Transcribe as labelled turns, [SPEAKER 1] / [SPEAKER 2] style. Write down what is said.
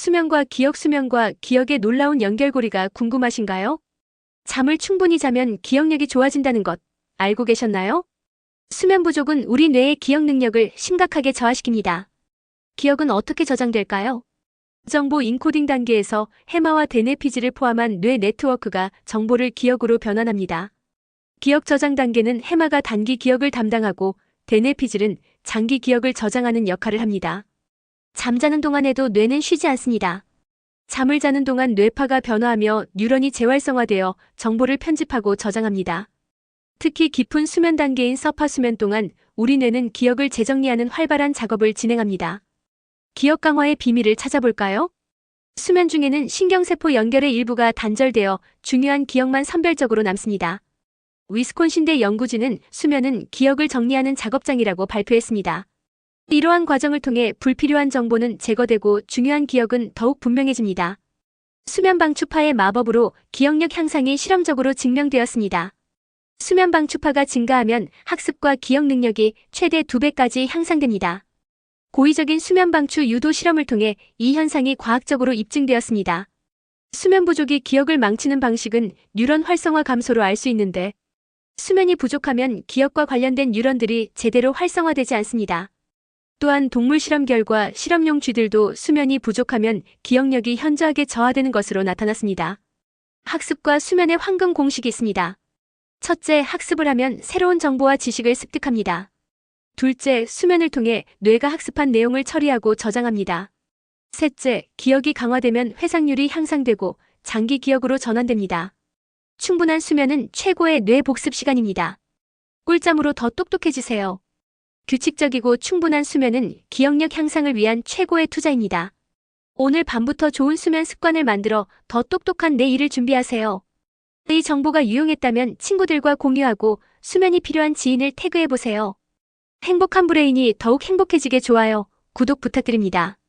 [SPEAKER 1] 수면과 기억 수면과 기억의 놀라운 연결고리가 궁금하신가요? 잠을 충분히 자면 기억력이 좋아진다는 것 알고 계셨나요? 수면 부족은 우리 뇌의 기억 능력을 심각하게 저하시킵니다. 기억은 어떻게 저장될까요? 정보 인코딩 단계에서 해마와 데네피즈를 포함한 뇌 네트워크가 정보를 기억으로 변환합니다. 기억 저장 단계는 해마가 단기 기억을 담당하고 데네피즐은 장기 기억을 저장하는 역할을 합니다. 잠자는 동안에도 뇌는 쉬지 않습니다. 잠을 자는 동안 뇌파가 변화하며 뉴런이 재활성화되어 정보를 편집하고 저장합니다. 특히 깊은 수면 단계인 서파 수면 동안 우리 뇌는 기억을 재정리하는 활발한 작업을 진행합니다. 기억 강화의 비밀을 찾아볼까요? 수면 중에는 신경세포 연결의 일부가 단절되어 중요한 기억만 선별적으로 남습니다. 위스콘신대 연구진은 수면은 기억을 정리하는 작업장이라고 발표했습니다. 이러한 과정을 통해 불필요한 정보는 제거되고 중요한 기억은 더욱 분명해집니다. 수면 방추파의 마법으로 기억력 향상이 실험적으로 증명되었습니다. 수면 방추파가 증가하면 학습과 기억 능력이 최대 2배까지 향상됩니다. 고의적인 수면 방추 유도 실험을 통해 이 현상이 과학적으로 입증되었습니다. 수면 부족이 기억을 망치는 방식은 뉴런 활성화 감소로 알 수 있는데 수면이 부족하면 기억과 관련된 뉴런들이 제대로 활성화되지 않습니다. 또한 동물 실험 결과 실험용 쥐들도 수면이 부족하면 기억력이 현저하게 저하되는 것으로 나타났습니다. 학습과 수면의 황금 공식이 있습니다. 첫째, 학습을 하면 새로운 정보와 지식을 습득합니다. 둘째, 수면을 통해 뇌가 학습한 내용을 처리하고 저장합니다. 셋째, 기억이 강화되면 회상률이 향상되고 장기 기억으로 전환됩니다. 충분한 수면은 최고의 뇌 복습 시간입니다. 꿀잠으로 더 똑똑해지세요. 규칙적이고 충분한 수면은 기억력 향상을 위한 최고의 투자입니다. 오늘 밤부터 좋은 수면 습관을 만들어 더 똑똑한 내일을 준비하세요. 이 정보가 유용했다면 친구들과 공유하고 수면이 필요한 지인을 태그해보세요. 행복한 브레인이 더욱 행복해지게 좋아요. 구독 부탁드립니다.